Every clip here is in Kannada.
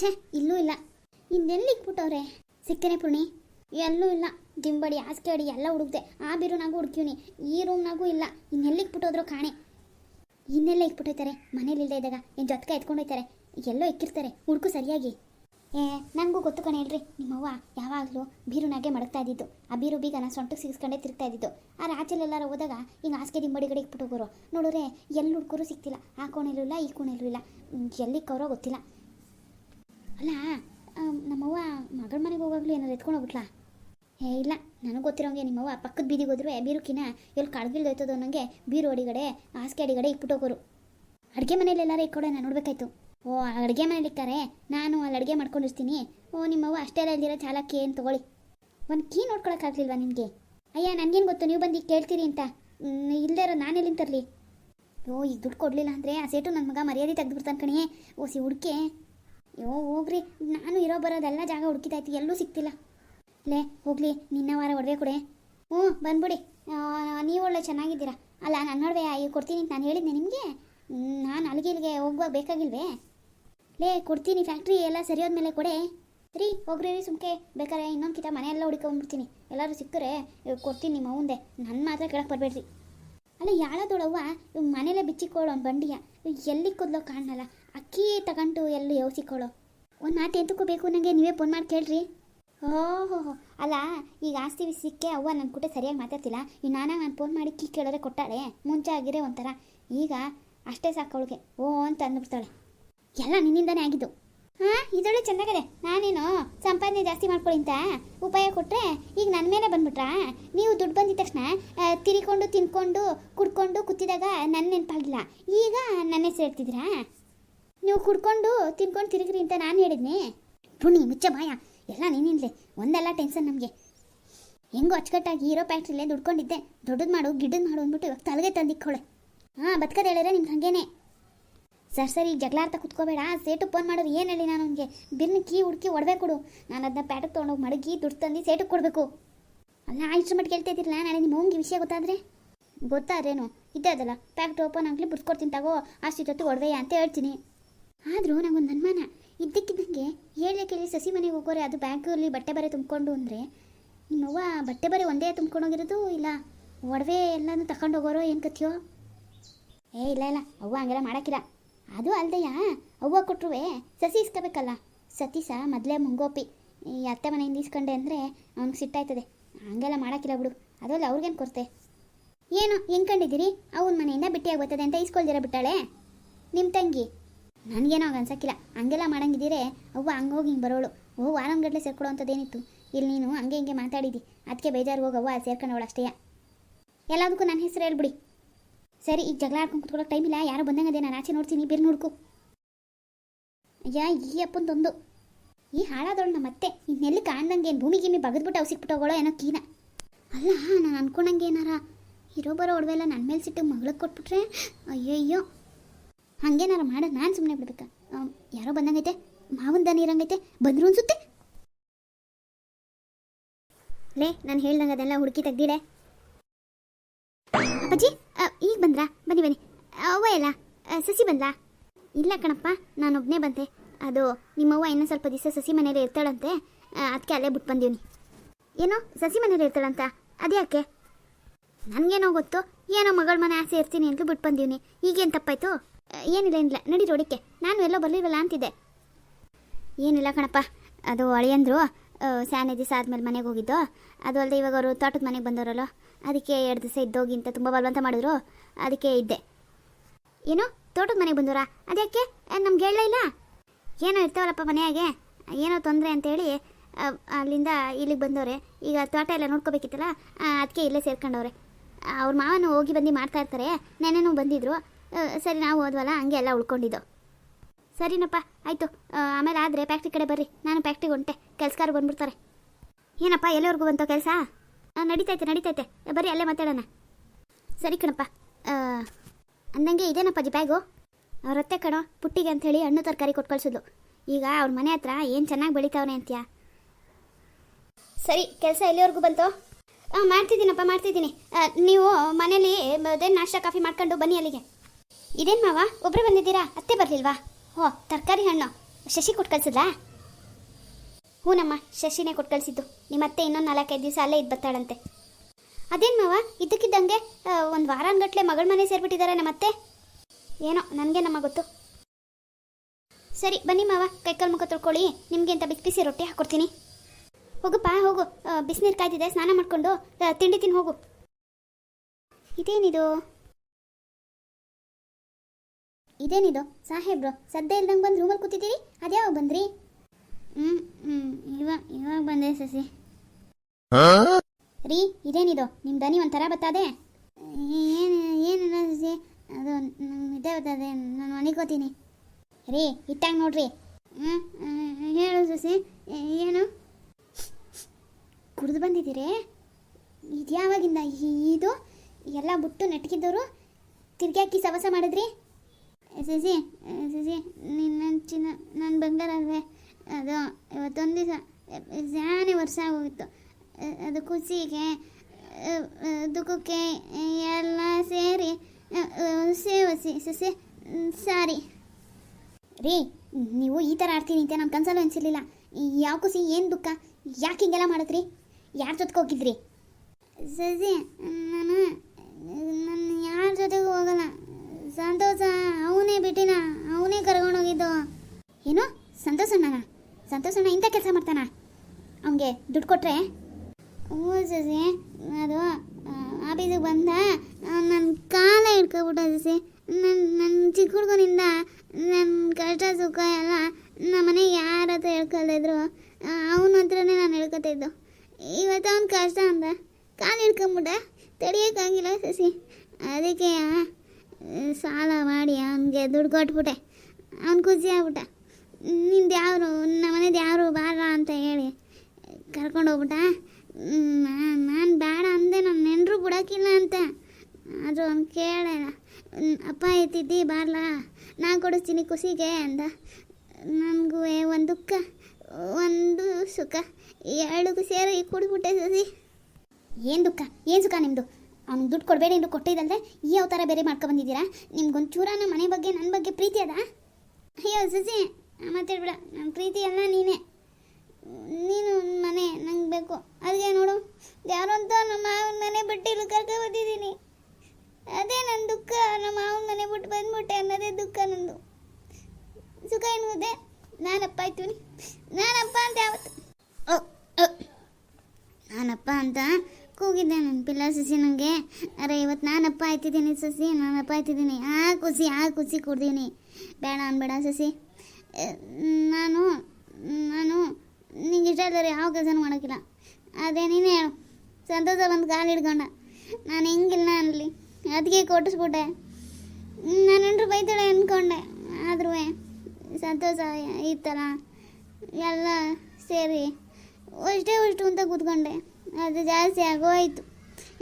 ಛೇ, ಇಲ್ಲೂ ಇಲ್ಲ. ಇನ್ನೆಲ್ಲಿ ಇಕ್ಬಿಟ್ಟವ್ರೆ ಸಿಕ್ಕನೆ ಪುಣಿ ಎಲ್ಲೂ ಇಲ್ಲ. ದಿಂಬಡಿ ಹಾಸಿಗೆ ಅಡಿ ಎಲ್ಲ ಹುಡುಕ್ದೆ ಆ ಬೀರುನಾಗೂ ಹುಡುಕಿವ್ನಿ ಈ ರೂಮ್ನಾಗೂ ಇಲ್ಲ. ಇನ್ನೆಲ್ಲಿ ಇಕ್ಬಿಟ್ಟೋದ್ರು ಕಾಣೆ. ಇನ್ನೆಲ್ಲ ಇಕ್ಬಿಟ್ಟೋಯ್ತಾರೆ ಮನೇಲಿ ಇಲ್ಲದೆ ಇದ್ದಾಗ ಏನು ಜೊತೆಗೆ ಎತ್ಕೊಂಡೋಯ್ತಾರೆ? ಎಲ್ಲೋ ಇಕ್ಕಿರ್ತಾರೆ. ಹುಡುಕು ಸರಿಯಾಗಿ. ಏ ನನಗೂ ಗೊತ್ತು ಕಣೆ ಹೇಳ್ರಿ ನಿಮ್ಮವ್ವ ಯಾವಾಗಲೂ ಬೀರುನಾಗೆ ಮಡಗ್ತಾ ಇದ್ದಿದ್ದು. ಆ ಬೀರು ಬೀಗನ ಸೊಂಟಕ್ಕೆ ಸಿಗಿಸ್ಕೊಂಡೇ ತಿರ್ತಾ ಇದ್ದಿದ್ದು. ಆ ರಾಜ್ಯಲ್ಲೆಲ್ಲಾರ ಹೋದಾಗ ಹಿಂಗೆ ಹಾಸಿಗೆ ದಿಂಬಡಿ ಗಡಿ ಇಕ್ಬಿಟ್ಟು ಹೋಗೋರು. ನೋಡಿದ್ರೆ ಎಲ್ಲಿ ಹುಡ್ಕೋರು ಸಿಗ್ತಿಲ್ಲ. ಆ ಕೋಣೆಲೂ ಇಲ್ಲ, ಈ ಕೋಣೆಲೂ ಇಲ್ಲ. ಎಲ್ಲಿಕ್ಕವರೋ ಗೊತ್ತಿಲ್ಲ. ಅಲ್ಲ ನಮ್ಮವ್ವ ಮಗಳ ಮನೆಗೆ ಹೋಗಾಗ್ಲೂ ಏನಾದ್ರು ಎತ್ಕೊಂಡು ಹೋಗ್ಬಿಟ್ಲಾ? ಏ, ಇಲ್ಲ, ನನಗೆ ಗೊತ್ತಿರೋಂಗೆ ನಿಮ್ಮವ್ವ ಪಕ್ಕದ ಬೀದಿಗೆ ಹೋದ್ರೆ ಬೀರುಕಿನ ಎಲ್ಲಿ ಹೋಯ್ತದ ನನಗೆ ಬೀರು ಅಡಿಗಡೆ ಹಾಸಿಗೆ ಅಡಿಗಡೆ ಇಕ್ಬಿಟ್ಟು ಹೋಗೋರು ಅಡುಗೆ ಮನೇಲಿ ಎಲ್ಲಾರು ಇಕ್ಕೊಡೆ ನಾನು ನೋಡ್ಬೇಕಾಯ್ತು. ಓ, ಅಡುಗೆ ಮನೇಲಿ ಇಕ್ಕಾರೆ ನಾನು ಅಲ್ಲಿ ಅಡುಗೆ ಮಾಡ್ಕೊಂಡಿರ್ತೀನಿ. ಓ, ನಿಮ್ಮವ್ವ ಅಷ್ಟೆಲ್ಲ ಇಲ್ದಿರೋ ಚಾಲಕ್ಕೆ ಏನು ತಗೊಳ್ಳಿ. ಒಂದು ಕೀ ನೋಡ್ಕೊಳಕ್ಕಾಗ್ಲಿಲ್ವಾ ನಿಮಗೆ ಅಯ್ಯ, ನನಗೇನು ಗೊತ್ತು, ನೀವು ಬಂದು ಕೇಳ್ತೀರಿ ಅಂತ. ಇಲ್ಲದೇ ಇರೋ ನಾನು ಎಲ್ಲಿಂದ ತರಲಿ? ಓ ಈಗ ದುಡ್ಡು ಕೊಡಲಿಲ್ಲ ಅಂದರೆ ಆ ಸೇಟು ನನ್ನ ಮಗ ಮರ್ಯಾದೆ ತೆಗೆದುಬಿಡ್ತಾನೆ ಕಣಿ. ಓಸಿ ಹುಡುಕೆ. ಅಯ್ಯೋ ಹೋಗ್ರಿ. ನಾನು ಇರೋ ಬರೋದೆಲ್ಲ ಜಾಗ ಹುಡುಕಿತಾಯ್ತು ಎಲ್ಲೂ ಸಿಕ್ತಿಲ್ಲ ಲೇ, ಹೋಗ್ಲಿ, ನಿನ್ನ ವಾರ ಒಡವೆ ಕೊಡೆ. ಹ್ಞೂ, ಬಂದ್ಬಿಡಿ. ನೀವು ಒಳ್ಳೆ ಚೆನ್ನಾಗಿದ್ದೀರಾ? ಅಲ್ಲ ನನ್ನ ಒಡವೆ ಕೊಡ್ತೀನಿ ನಾನು ಹೇಳಿದ್ದೆ ನಿಮಗೆ? ನಾನು ಅಲ್ಲಿಗೆ ಇಲ್ಲಿಗೆ ಹೋಗುವಾಗ ಬೇಕಾಗಿಲ್ವೇ? ಲೇ, ಕೊಡ್ತೀನಿ ಫ್ಯಾಕ್ಟ್ರಿ ಎಲ್ಲ ಸರಿ ಹೋದ್ಮೇಲೆ ಕೊಡೆ. ರೀ, ಹೋಗ್ರಿ, ರೀ, ಸುಮ್ಕೆ. ಬೇಕಾದ್ರೆ ಇನ್ನೊಂದು ಕಿತ ಮನೆಯೆಲ್ಲ ಹುಡುಕೊಂಡ್ಬಿಡ್ತೀನಿ ಎಲ್ಲರೂ ಸಿಕ್ಕರೆ ಕೊಡ್ತೀನಿ ನಿಮ್ಮ ಮುಂದೆ. ನನ್ನ ಮಾತ್ರ ಕೇಳಕ್ಕೆ ಬರಬೇಡ್ರಿ. ಅಲ್ಲ, ಯಾಳದೊಳವ್ವ? ಮನೇಲೆ ಬಿಚ್ಚಿಕೊಳ್ಳೋ ಬಂಡಿಯ. ಎಲ್ಲಿ ಕೊದ್ಲೋ ಕಾಣಲ್ಲ ಅಕ್ಕಿ ತಗೊಂಡು ಎಲ್ಲ ಯೋಸಿಕೊಳ್ಳೋ ಒಂದು ಮಾತು ಎಂತಕ್ಕೂ ಬೇಕು ನನಗೆ ನೀವೇ ಫೋನ್ ಮಾಡಿ ಕೇಳ್ರಿ. ಓಹೋ ಅಲ್ಲ, ಈಗ ಆಸ್ತಿ ಸಿಕ್ಕೆ ಅವ್ವ ನನ್ನ ಕೂಟ ಸರಿಯಾಗಿ ಮಾತಾಡ್ತಿಲ್ಲ. ಈ ನಾನಾಗ ನಾನು ಫೋನ್ ಮಾಡಿ ಕೀ ಕೇಳಿದ್ರೆ ಕೊಟ್ಟಾಳೆ. ಮುಂಚೆ ಆಗಿರೇ ಒಂಥರ. ಈಗ ಅಷ್ಟೇ ಸಾಕು ಅವಳಿಗೆ. ಓ, ಅಂತ ಅಂದ್ಬಿಡ್ತಾಳೆ. ಎಲ್ಲ ನಿನ್ನಿಂದನೇ ಆಗಿದ್ದು. ಹಾಂ, ಇದೊಳ್ಳೆ ಚೆನ್ನಾಗಿದೆ. ನಾನೇನು ಸಂಪಾದನೆ ಜಾಸ್ತಿ ಮಾಡ್ಕೊಳ್ಳಿ ಅಂತ ಉಪಾಯ ಕೊಟ್ಟರೆ ಈಗ ನನ್ನ ಮೇಲೆ ಬಂದ್ಬಿಟ್ರಾ? ನೀವು ದುಡ್ಡು ಬಂದಿದ ತಕ್ಷಣ ತಿರಿಕೊಂಡು, ತಿನ್ಕೊಂಡು, ಕುಡ್ಕೊಂಡು ಕೂತಿದಾಗ ನನ್ನ ನೆನಪಾಗಿಲ್ಲ. ಈಗ ನನ್ನ ಹೆಸರು ಹೇಳ್ತಿದ್ದೀರಾ? ನೀವು ಕುಡ್ಕೊಂಡು ತಿನ್ಕೊಂಡು ತಿರುಗ್ರಿ ಅಂತ ನಾನು ಹೇಳಿದ್ನಿ. ಪುಣಿ ಮುಚ್ಚ ಬಾಯ ಎಲ್ಲ ನೀನಿನ್ಲೆ. ಒಂದೆಲ್ಲ ಟೆನ್ಷನ್ ನಮಗೆ. ಹೆಂಗೋ ಅಚ್ಚುಕಟ್ಟಾಗಿ ಹೀರೋ ಫ್ಯಾಕ್ಟ್ರಿಲೇ ದುಡ್ಕೊಂಡಿದ್ದೆ. ದೊಡ್ಡದು ಮಾಡು, ಗಿಡ್ಡದು ಮಾಡು ಅಂದ್ಬಿಟ್ಟು ಇವಾಗ ತಲೆಗೆ ತಂದಿಕ್ಕೊಳ್ಳೆ ಹಾಂ, ಬದುಕದ ಹೇಳಿದ್ರೆ ನಿಮ್ಗೆ ಹಾಗೇನೆ. ಸರ್, ಸರಿ ಜಗಳಾರ್ಥ ಕುತ್ಕೋಬೇಡ. ಸೇಟು ಫೋನ್ ಮಾಡೋರು ಏನು ಹೇಳಿ ನಾನು ಅವನಿಗೆ? ಬಿರ್ನ ಕೀ ಹುಡುಕಿ ಒಡವೆ ಕೊಡು. ನಾನು ಅದನ್ನ ಪ್ಯಾಟಕ್ಕೆ ತೊಗೊಂಡೋಗಿ ಮಡಗಿ, ದುಡ್ಡು ತಂದು ಸೇಟಕ್ಕೆ ಕೊಡಬೇಕು. ಅಲ್ಲ ಇಷ್ಟು ಮಟ್ಟಿಗೆ ನಾನೇ ನಾಳೆ ನಿಮ್ಮ ಹೋಗಿ ವಿಷಯ ಗೊತ್ತಾದ್ರೆ? ಗೊತ್ತಾದ್ರೇನು? ಇದ್ದೇ ಅದಲ್ಲ. ಪ್ಯಾಕ್ಟ್ ಓಪನ್ ಆಗಲಿ, ಬಿಡ್ಸ್ಕೊಡ್ತೀನಿ ತಗೋ. ಅಷ್ಟು ಜೊತೆ ಒಡವೆಯ ಅಂತ ಹೇಳ್ತೀನಿ. ಆದರೂ ನನಗೊಂದು ಅನುಮಾನ. ಇದ್ದಕ್ಕಿದ್ದಂಗೆ ಹೇಳಿ ಕೇಳಿ ಸಸಿ ಮನೆಗೆ ಹೋಗೋರೆ, ಅದು ಬ್ಯಾಂಕಲ್ಲಿ ಬಟ್ಟೆ ಬರೆ ತುಂಬಿಕೊಂಡು ಅಂದರೆ ನಿಮ್ಮವ್ವ ಬಟ್ಟೆ ಬರೆ ಒಂದೇ ತುಂಬ್ಕೊಂಡು ಹೋಗಿರೋದು ಇಲ್ಲ ಒಡವೆ ಎಲ್ಲನೂ ತಗೊಂಡು ಹೋಗೋರೋ ಏನು ಕತ್ತಿಯೋ ಏ, ಇಲ್ಲ ಇಲ್ಲ, ಅವ್ವ ಹಂಗೆಲ್ಲ ಮಾಡೋಕ್ಕಿಲ್ಲ. ಅದು ಅಲ್ದೆಯಾ ಅವ್ವ ಕೊಟ್ಟರುವೆ ಸಸಿ ಇಸ್ಕೋಬೇಕಲ್ಲ. ಸತೀಸ ಮೊದಲೇ ಮುಂಗೋಪಿ. ಈ ಅತ್ತೆ ಮನೆಯಿಂದ ಇಸ್ಕೊಂಡೆ ಅಂದರೆ ಅವ್ನಿಗೆ ಸಿಟ್ಟಾಯ್ತದೆ. ಹಂಗೆಲ್ಲ ಮಾಡೋಕ್ಕಿಲ್ಲ ಬಿಡು. ಅದಲ್ಲ ಅವ್ರಿಗೇನು ಕೊರತೆ? ಏನು, ಹೆಂಗೆ ಕಂಡಿದ್ದೀರಿ? ಅವನ ಮನೆಯಿಂದ ಬಿಟ್ಟಿಯಾಗಿ ಅಂತ ಇಸ್ಕೊಳ್ದಿರ ಬಿಟ್ಟಾಳೆ? ನಿಮ್ಮ ತಂಗಿ. ನನಗೇನೋ ಹಂಗೆ ಅನ್ಸಕ್ಕಿಲ್ಲ. ಹಂಗೆಲ್ಲ ಮಾಡಂಗಿದ್ದೀರೆ, ಅವ್ವ ಹಂಗೆ ಹೋಗಿ ಬರೋಳು. ಓ ವಾರಂಗಡ್ಲೆ ಸೇರ್ಕೊಳ್ಳೋ ಅಂಥದ್ದೇನಿತ್ತು ಇಲ್ಲಿ ನೀನು ಹಂಗೆ ಹಿಂಗೆ ಮಾತಾಡಿದ್ದಿ ಅದಕ್ಕೆ ಬೇಜಾರು ಹೋಗವ್ವ ಅಲ್ಲಿ ಸೇರ್ಕೊಂಡವಳು ಅಷ್ಟೇ ಎಲ್ಲದಕ್ಕೂ ನನ್ನ ಹೆಸರು ಹೇಳ್ಬಿಡಿ. ಸರಿ, ಈಗ ಜಗಳ ಆಡ್ಕೊಂಡು ಕುತ್ಕೊಳ್ಳೋಕೆ ಟೈಮ್ ಇಲ್ಲ. ಯಾರು ಬಂದಂಗದೆ ನಾನು ಆಚೆ ನೋಡ್ತೀನಿ. ಬೇರೆ ನೋಡ್ಕು. ಅಯ್ಯ, ಈ ಅಪ್ಪಂದೊಂದು ಈ ಹಾಳಾದವಳು ನಮ್ಮ ಮತ್ತೆ ಇನ್ನೆಲ್ಲಿ ಕಾಣ್ದಂಗೆ ಏನು ಭೂಮಿ ಗಿಮಿ ಬಗದ್ಬಿಟ್ಟು ಅವು ಸಿಕ್ಬಿಟ್ಟು ಹೋಗೋಳೋ ಏನೋ ಕೀನ. ಅಲ್ಲ, ನಾನು ಅನ್ಕೊಂಡಂಗೆ ಏನಾರ? ಇರೋ ಬರೋ ಒಡವೆಲ್ಲ ನನ್ನ ಮೇಲೆ ಸಿಟ್ಟು ಮಗಳಿಗೆ ಕೊಟ್ಬಿಟ್ರೆ? ಅಯ್ಯಯ್ಯೋ. ಹಂಗೇನಾರ ಮಾಡೋದು ನಾನು ಸುಮ್ಮನೆ ಬಿಡ್ಬೇಕಾ? ಯಾರೋ ಬಂದಂಗೈತೆ, ಮಾವನ ದನಿ ಇರಂಗೈತೆ, ಬಂದ್ರು ಅನ್ಸುತ್ತೆ? ಲೇ, ನಾನು ಹೇಳ್ದಂಗೆ ಅದೆಲ್ಲ ಹುಡುಕಿ ತೆಗ್ದಿಡೆ. ಅಪ್ಪಾಜಿ ಈಗ ಬಂದ್ರಾ? ಬನ್ನಿ ಬನ್ನಿ. ಅವ್ವ ಎಲ್ಲ? ಸಸಿ ಬಂದ್ಲಾ? ಇಲ್ಲ ಕಣಪ್ಪ ನಾನೊಬ್ಬನೇ ಬಂದೆ. ಅದು ನಿಮ್ಮವ್ವ ಇನ್ನೂ ಸ್ವಲ್ಪ ದಿವಸ ಸಸಿ ಮನೇಲಿ ಇರ್ತಾಳಂತೆ. ಅದಕ್ಕೆ ಅಲ್ಲೇ ಬಿಟ್ಟು ಬಂದೀವಿ ಏನೋ, ಸಸಿ ಮನೇಲಿ ಇರ್ತಾಳಂತ, ಅದ್ಯಾಕೆ? ನನಗೇನೋ ಗೊತ್ತು, ಏನೋ ಮಗಳ ಮನೆ ಆಸೆ ಇರ್ತೀನಿ ಅಂತ ಬಿಟ್ಟು ಬಂದೀವಿ ಈಗೇನು ತಪ್ಪಾಯ್ತು? ಏನಿಲ್ಲ ಏನಿಲ್ಲ. ನಡಿ ರೋಡಿಕ್ಕೆ. ನಾನು ಎಲ್ಲೋ ಬರ್ಲಿಲ್ಲ ಅಂತಿದ್ದೆ. ಏನಿಲ್ಲ ಕಣಪ್ಪ. ಅದು ಅಳಿಯಂದ್ರು ಸ್ಯಾನೆ ದಿವಸ ಆದಮೇಲೆ ಮನೆಗೆ ಹೋಗಿದ್ದು. ಅದು ಅಲ್ಲದೆ ಇವಾಗ ಅವರು ತೋಟದ ಮನೆಗೆ ಬಂದವರಲ್ಲ ಅದಕ್ಕೆ ಎರಡು ದಿವಸ ಇದ್ದೋಗಿ ಅಂತ ತುಂಬ ಬಲವಂತ ಮಾಡಿದ್ರು. ಅದಕ್ಕೆ ಇದ್ದೆ. ಏನು? ತೋಟದ ಮನೆಗೆ ಬಂದವರಾ ಅದಕ್ಕೆ ನಮ್ಗೆ ಹೇಳಲೇ ಇಲ್ಲ? ಏನೋ ಇರ್ತಾವಲ್ಲಪ್ಪ ಮನೆಯಾಗೆ. ಏನೋ ತೊಂದರೆ ಅಂತೇಳಿ ಅಲ್ಲಿಂದ ಇಲ್ಲಿಗೆ ಬಂದವ್ರೆ. ಈಗ ತೋಟ ಎಲ್ಲ ನೋಡ್ಕೋಬೇಕಿತ್ತಲ್ಲ ಅದಕ್ಕೆ ಇಲ್ಲೇ ಸೇರ್ಕೊಂಡವ್ರೆ. ಅವ್ರ ಮಾವನು ಹೋಗಿ ಬಂದು ಮಾಡ್ತಾ ಇರ್ತಾರೆ. ನೆನೆನೂ ಬಂದಿದ್ರು. ಸರಿ, ನಾವು ಹೋದ್ವಲ್ಲ, ಹಂಗೆ ಎಲ್ಲ ಉಳ್ಕೊಂಡಿದ್ದು. ಸರಿನಪ್ಪ, ಆಯಿತು. ಆಮೇಲೆ ಆದರೆ ಫ್ಯಾಕ್ಟ್ರಿ ಕಡೆ ಬರ್ರಿ. ನಾನು ಫ್ಯಾಕ್ಟ್ರಿಗೆ ಹೊಂಟೆ. ಕೆಲಸಕಾರ ಬಂದ್ಬಿಡ್ತಾರೆ. ಏನಪ್ಪ, ಎಲ್ಲವರೆಗೂ ಬಂತೋ ಕೆಲಸ? ನಡೀತೈತೆ ನಡೀತೈತೆ. ಬರೀ ಅಲ್ಲೇ ಮಾತಾಡೋಣ. ಸರಿ ಕಣಪ್ಪ. ಅಂದಂಗೆ ಇದೇನಪ್ಪ ಜಿ ಬ್ಯಾಗು? ಅವ್ರ ಅತ್ತೆ ಕಣೋ, ಪುಟ್ಟಿಗೆ ಅಂಥೇಳಿ ಹಣ್ಣು ತರಕಾರಿ ಕೊಟ್ಟು ಕಳ್ಸಿದ್ಲು. ಈಗ ಅವ್ರ ಮನೆ ಹತ್ರ ಏನು ಚೆನ್ನಾಗಿ ಬೆಳಿತಾವನೆ ಅಂತ್ಯಾ? ಸರಿ, ಕೆಲಸ ಎಲ್ಲಿವರೆಗೂ ಬಂತು? ಮಾಡ್ತಿದ್ದೀನಪ್ಪ, ಮಾಡ್ತಿದ್ದೀನಿ. ನೀವು ಮನೇಲಿ ಅದೇ ನಾಷ್ಟ, ಕಾಫಿ ಮಾಡ್ಕೊಂಡು ಬನ್ನಿ ಅಲ್ಲಿಗೆ. ಇದೇನು ಮಾವ? ಒಬ್ಬರೇ ಬಂದಿದ್ದೀರಾ? ಅತ್ತೆ ಬರಲಿಲ್ವಾ? ಓ, ತರಕಾರಿ ಹಣ್ಣು. ಶಶಿ ಕೊಟ್ಟು ಕಳ್ಸಿದ್ರಾ ಹ್ಞೂನಮ್ಮ ಶಶಿನೇ ಕೊಟ್ಟು ಕಳಿಸಿದ್ದು. ನಿಮ್ಮತ್ತೆ ಇನ್ನೊಂದು ನಾಲ್ಕೈದು ದಿವಸ ಅಲ್ಲೇ ಇದ್ದು ಬರ್ತಾಳಂತೆ. ಅದೇನು ಮಾವ? ಇದ್ದಕ್ಕಿದ್ದಂಗೆ ಒಂದು ವಾರಾನ್ಗಟ್ಲೆ ಮಗಳ ಮನೆ ಸೇರಿಬಿಟ್ಟಿದ್ದಾರೆ ನಮ್ಮತ್ತೆ ಏನೋ, ನನಗೆ ನಮ್ಮ ಗೊತ್ತು. ಸರಿ, ಬನ್ನಿ ಮಾವ, ಕೈಕಾಲು ಮುಖ ತೊಳ್ಕೊಳ್ಳಿ. ನಿಮಗೆ ಅಂತ ಬಿಸಿ ಬಿಸಿ ರೊಟ್ಟಿ ಹಾಕೊಡ್ತೀನಿ. ಹೋಗುಪ್ಪ, ಹೋಗು. ಬಿಸಿನೀರು ಕಾಯ್ತಿದೆ ಸ್ನಾನ ಮಾಡಿಕೊಂಡು ತಿಂಡಿ ತಿನ್ನು ಹೋಗು. ಇದೇನಿದು? ಇದೇನಿದು? ಸಾಹೇಬ್ರು ಸದ್ಯ ಇಲ್ದಂಗೆ ಬಂದು ರೂಮಲ್ಲಿ ಕೂತಿದ್ದೀರಿ? ಅದ್ಯಾವಾಗ ಬಂದ್ರಿ? ಹ್ಞೂ ಹ್ಞೂ ಇವಾಗ ಇವಾಗ ಬಂದೆ ಸಸಿ. ರೀ ಇದೇನಿದು? ನಿಮ್ಮ ದನಿ ಒಂಥರ ಬತ್ತದೆ? ಏನು ಏನಿಲ್ಲ ಸಸಿ. ಅದು ನಂಗೆ ನಿದ್ದೆ ಬರ್ತದೆ ನಾನು ಒಣಗೋತೀನಿ ರೀ ಇಟ್ಟಾಗ ನೋಡ್ರಿ. ಹ್ಞೂ ಹೇಳು ಸಸಿ. ಏನು? ಕುಡಿದು ಬಂದಿದ್ದೀರಿ? ಇದು ಯಾವಾಗಿಂದ ಇದು? ಎಲ್ಲ ಬಿಟ್ಟು ನೆಟ್ಕಿದ್ದವರು ತಿರ್ಗ್ಯಾಕಿ ಸವಸ ಮಾಡಿದ್ರಿ? ಸಸಿ ನಿನ್ನ ಚಿನ್ನ ನನ್ನ ಬಂಗಾರ ಅಲ್ವೇ? ಅದು ಇವತ್ತೊಂದು ದಿವಸ, ಜಾನೆ ವರ್ಷ ಆಗೋಗಿತ್ತು. ಅದು ಖುಷಿಗೆ ದುಃಖಕ್ಕೆ ಎಲ್ಲ ಸೇರಿ ಸೇವಸಿ ಸಸಿ ಸಾರಿ. ರೀ, ನೀವು ಈ ಥರ ಆಡ್ತೀನಿ ಅಂತ ನಮ್ಮ ಕನ್ಸಲ್ಲೂ ಅನಿಸಿರ್ಲಿಲ್ಲ. ಯಾವ ಖುಷಿ, ಏನು ದುಃಖ, ಯಾಕೆ ಹಿಂಗೆಲ್ಲ ಮಾಡಿದ್ರಿ ಯಾರ ಜೊತೆಗೆ ಹೋಗಿದ್ರಿ? ಸಸಿ ನಾನು ನಾನು ಯಾರ ಜೊತೆಗೂ ಹೋಗಲ್ಲ. ಸಂತೋಷ, ಅವನೇ ಬಿಟ್ಟಿನ, ಅವನೇ ಕರ್ಕೊಂಡೋಗಿದ್ದು ಏನು ಸಂತೋಷಣ್ಣನ ಸಂತೋಷಣ್ಣ ಇಂಥ ಕೆಲಸ ಮಾಡ್ತಾನ? ಅವನಿಗೆ ದುಡ್ಡು ಕೊಟ್ಟರೆ ಓ, ಸಸಿ, ಅದು ಆಫೀಸಿಗೆ ಬಂದ ನನ್ನ ಕಾಲ ಹಿಡ್ಕೊಬಿಟ್ಟ ಸಸಿ. ನನ್ನ ನನ್ನ ಚಿಕ್ಕ ಹುಡುಗನಿಂದ ನನ್ನ ಕಷ್ಟ, ಸುಖ ಎಲ್ಲ ನಮ್ಮ ಮನೆಗೆ ಯಾರ ಹತ್ರ ಹೇಳ್ಕೊಳ್ದಿದ್ರು ಅವನ ಹತ್ರನೇ ನಾನು ಹೇಳ್ಕೊತಿದ್ದು ಇವತ್ತು ಅವ್ನ ಕಷ್ಟ ಅಂದ. ಕಾಲು ಹಿಡ್ಕೊಂಬಿಟ್ಟ ತಡಿಯೋಕ್ಕಾಗಿಲ್ಲ ಸಸಿ. ಅದಕ್ಕೆ ಸಾಲ ಮಾಡಿ ಅವನಿಗೆ ದುಡ್ಡು ಕೊಟ್ಬಿಟ್ಟೆ. ಅವ್ನು ಖುಷಿ ಆಗ್ಬಿಟ್ಟ. ನಿಂದು ಯಾರು ನಮ್ಮ ಮನೇದು ಯಾರು ಬಾರ ಅಂತ ಹೇಳಿ ಕರ್ಕೊಂಡು ಹೋಗ್ಬಿಟ್ಟ. ನಾನು ಬೇಡ ಅಂದೆ ನನ್ನ ನೆಂಟರು ಬಿಡೋಕ್ಕಿಲ್ಲ ಅಂತ. ಆದರೂ ಅವ್ನು ಕೇಳಲ್ಲ ಅಪ್ಪ ಎತ್ತಿದ್ದಿ ಬಾರ್ಲಾ? ನಾನು ಕೊಡಿಸ್ತೀನಿ ಖುಷಿಗೆ ಅಂದ. ನನಗೂ ಒಂದು ದುಃಖ, ಒಂದು ಸುಖ. ಎರಡಕ್ಕೂ ಸೇರಿ ಕುಡಿದ್ಬಿಟ್ಟೆ ಸಸಿ. ಏನು ದುಃಖ? ಏನು ಸುಖ ನಿಮ್ಮದು ಅವ್ನಿಗೆ ದುಡ್ಡು ಕೊಡಬೇಡಿ ಎಂದು ಕೊಟ್ಟಿದ್ದಂದರೆ ಈ ಅವತಾರ ಬೇರೆ ಮಾಡ್ಕೊ ಬಂದಿದ್ದೀರಾ? ನಿಮ್ಗೊಂಚೂರ ನಮ್ಮ ಮನೆ ಬಗ್ಗೆ ನನ್ನ ಬಗ್ಗೆ ಪ್ರೀತಿ ಅದ? ಅಯ್ಯೋ, ಸುಜಿ ಮಾತಾಡ್ಬಿಡ. ನನ್ನ ಪ್ರೀತಿ ಎಲ್ಲ ನೀನೇ. ನೀನು ಮನೆ, ನಂಗೆ ಬೇಕು. ಅದಕ್ಕೆ ನೋಡು ಯಾರೋ ನಮ್ಮ ಮಾವನ ಮನೆ ಬಿಟ್ಟು ಕರ್ಕೊ ಬಂದಿದ್ದೀನಿ. ಅದೇ ನನ್ನ ದುಃಖ, ನಮ್ಮ ಮಾವನ ಮನೆ ಬಿಟ್ಟು ಬಂದ್ಬಿಟ್ಟೆ ಅನ್ನೋದೇ ದುಃಖ ನಂದು. ಸುಖ ಎನ್ನುವುದೇ ನಾನಪ್ಪ ಆಯ್ತೀನಿ ನಾನಪ್ಪ ಅಂತ ಯಾವತ್ತು ಓ. ನಾನಪ್ಪ ಅಂತ ಕೂಗಿದ್ದೆ ನನ್ನ ಪಿಲ್ಲ ಸಸಿ ನನಗೆ ಅರೆ ಇವತ್ತು ನಾನಪ್ಪ ಆಯ್ತಿದ್ದೀನಿ ಸಸಿ ನಾನಪ್ಪ ಆಯ್ತಿದ್ದೀನಿ ಆ ಖುಷಿ ಆ ಖುಷಿ ಕುಡ್ದೀನಿ ಬೇಡ ಅನ್ಬೇಡ ಸಸಿ. ನಾನು ನಾನು ನಿಂಗೆ ಇಷ್ಟ ಇದ್ದಾರೆ ಯಾವ ಕೆಲಸನೂ ಮಾಡೋಕ್ಕಿಲ್ಲ. ಅದೇ, ನೀನೇ ಹೇಳು. ಸಂತೋಷ ಬಂದು ಕಾಲು ಹಿಡ್ಕೊಂಡ. ನಾನು ಹೆಂಗಿಲ್ಲ ಅನ್ನಲಿ ಅದಕ್ಕೆ ಕೊಟ್ಟಿಸ್ಬಿಟ್ಟೆ ನಾನು ಎಂಟ್ರು ಬೈತಾಳೆ ಅಂದ್ಕೊಂಡೆ ಆದ್ರೂ ಸಂತೋಷ ಇತ್ತಲ್ಲ ಎಲ್ಲ ಸೇರಿ, ಅಷ್ಟೇ ಅಷ್ಟು ಅಂತ ಕೂತ್ಕೊಂಡೆ. ಅದು ಜಾಸ್ತಿ ಆಗೋಯ್ತು.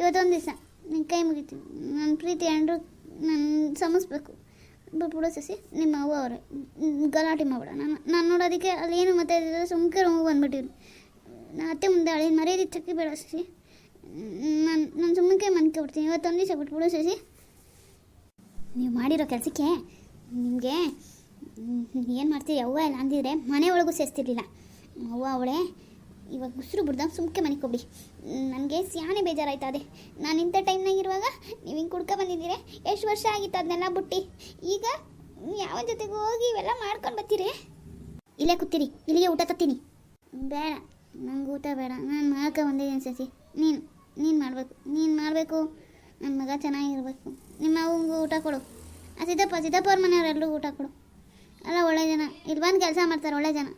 ಇವತ್ತೊಂದು ದಿವಸ ನಿನ್ನ ಕೈ ಮುಗಿತೀನಿ. ನನ್ನ ಪ್ರೀತಿ ಅಂಡ್ರು ನಾನು ಸಮಸ್ಬೇಕು. ಬಿಟ್ಬಿಡು ಸಸಿ, ನಿಮ್ಮ ಅವ್ವ ಅವರೇ. ಗಲಾಟೆ ಮಾಡ್ಬೇಡ. ನಾನು ನಾನು ನೋಡೋದಕ್ಕೆ ಅಲ್ಲಿ ಏನು ಮತ್ತೆ ಸುಮ್ಕೆ ರೂಮಿಗೆ ಬಂದ್ಬಿಟ್ಟಿದ್ರು ನಾ ಅತ್ತೆ ಮುಂದೆ ಅಳಿ ಮರ್ಯಾದೆ ಚಕ್ಕಿ ಬೇಡ ಸಸಿ. ನಾನು ನಾನು ಸುಮ್ಮನೆ ಮನ್ಕೆ ಬಿಡ್ತೀನಿ ಇವತ್ತೊಂದು ದಿವಸ ಬಿಟ್ಬಿಡು ಸಸಿ. ನೀವು ಮಾಡಿರೋ ಕೆಲಸಕ್ಕೆ ನಿಮಗೆ ಏನು ಮಾಡ್ತೀರಿ? ಅವ್ವ ಇಲ್ಲ ಅಂದಿದ್ರೆ ಮನೆ ಒಳಗೂ ಸೇರಿಸ್ತಿರ್ಲಿಲ್ಲ. ಅವ್ವ, ಅವಳೇ ಇವಾಗ ಉಸಿರು ಬಿಡ್ದಂಗೆ ಸುಮ್ಕೆ ಮನೆಗೆ ಹೋಗ್ಬಿಡಿ ನನಗೆ ಸ್ಯಾನೆ ಬೇಜಾರಾಯ್ತು ಅದೇ ನಾನು ಇಂಥ ಟೈಮ್ನಾಗ ಇರುವಾಗ ನೀವು ಹಿಂಗೆ ಕುಡ್ಕೊ ಬಂದಿದ್ದೀರಿ? ಎಷ್ಟು ವರ್ಷ ಆಗಿತ್ತು ಅದನ್ನೆಲ್ಲ ಬಿಟ್ಟು? ಈಗ ಯಾವ ಜೊತೆಗೆ ಹೋಗಿ ಇವೆಲ್ಲ ಮಾಡ್ಕೊಂಡು ಬರ್ತೀರಿ? ಇಲ್ಲೇ ಕೂತೀರಿ, ಇಲ್ಲಿಗೆ ಊಟ ತತ್ತೀನಿ. ಬೇಡ, ನಂಗೆ ಊಟ ಬೇಡ. ನಾನು ಮಾಡ್ಕೊ ಬಂದಿದ್ದೀನಿ ಸಸಿ ನೀನು ನೀನು ಮಾಡಬೇಕು ನೀನು ಮಾಡಬೇಕು. ನನ್ನ ಮಗ ಚೆನ್ನಾಗಿರ್ಬೇಕು. ನಿಮ್ಮ ಅವಂಗೂ ಊಟ ಕೊಡು. ಆ ಸಿದ್ದಪ್ಪ ಸಿದ್ದಪ್ಪ ಅವ್ರ ಮನೆಯವರೆಲ್ಲರೂ ಊಟ ಕೊಡು. ಅಲ್ಲ, ಒಳ್ಳೆ ಜನ. ಇಲ್ಲಿ ಬಂದು ಕೆಲಸ ಮಾಡ್ತಾರೆ, ಒಳ್ಳೆ ಜನ.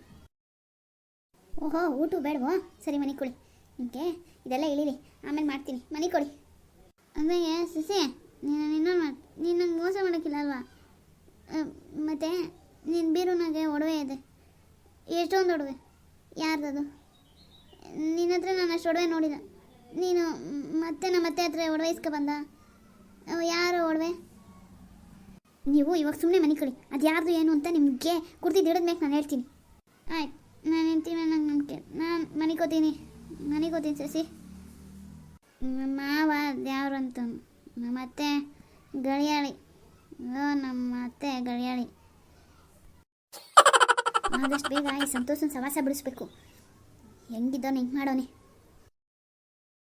ಓಹೋ, ಊಟ ಬೇಡವೋ? ಸರಿ ಮನೆ ಕೊಡಿ ನಿಮಗೆ ಇದೆಲ್ಲ ಇಳಿರಿ ಆಮೇಲೆ ಮಾಡ್ತೀನಿ. ಮನೆ ಕೊಡಿ. ಅಂದರೆ, ಸಸಿ, ನೀನು ನಿನ್ನ ನೀನು ನಂಗೆ ಮೋಸ ಮಾಡೋಕ್ಕಿಲ್ಲ ಅಲ್ವಾ? ಮತ್ತು ನಿನ್ನ ಬೀರುನಾಗೆ ಒಡವೆ ಇದೆ. ಎಷ್ಟೊಂದು ಒಡವೆ? ಯಾರ್ದದು? ನಿನ್ನ ಹತ್ರ ನಾನು ಅಷ್ಟು ಒಡವೆ ನೋಡಿಲ್ಲ. ನೀನು ಮತ್ತೆ ನಮ್ಮ ಅತ್ತೆ ಹತ್ರ ಒಡವೆ ಇಸ್ಕೊ ಬಂದ? ಯಾರು ಒಡವೆ? ನೀವು ಇವಾಗ ಸುಮ್ಮನೆ ಮನೆ ಕೊಡಿ ಅದು ಯಾರ್ದು ಏನು ಅಂತ ನಿಮಗೆ ಕುರ್ತಿದ್ದು ಹಿಡಿದ ಮೇಲೆ ನಾನು ಹೇಳ್ತೀನಿ. ಆಯ್ತು. ನಾನು ಹೆಂಡ್ತೀನಿ ನಂಗೆ. ನಂಬಿಕೆ ನಾನು ಮನಿಕೋತೀನಿ ಮನಿಕೋತೀನಿ ಸಸಿ. ನಮ್ಮ ಮಾವ ದೇವ್ರು ಅಂತ ನಮ್ಮ ಅತ್ತೆ ಗಳಿಯಾಳಿ ಓ ನಮ್ಮ ಅತ್ತೆ ಗಳಿಯಾಳಿ ಆದಷ್ಟು ಬೇಗ ಈ ಸಂತೋಷನ ಸವಾಸ ಬಿಡಿಸ್ಬೇಕು. ಹೆಂಗಿದ್ದವನು ಹೆಂಗೆ ಮಾಡೋನೆ?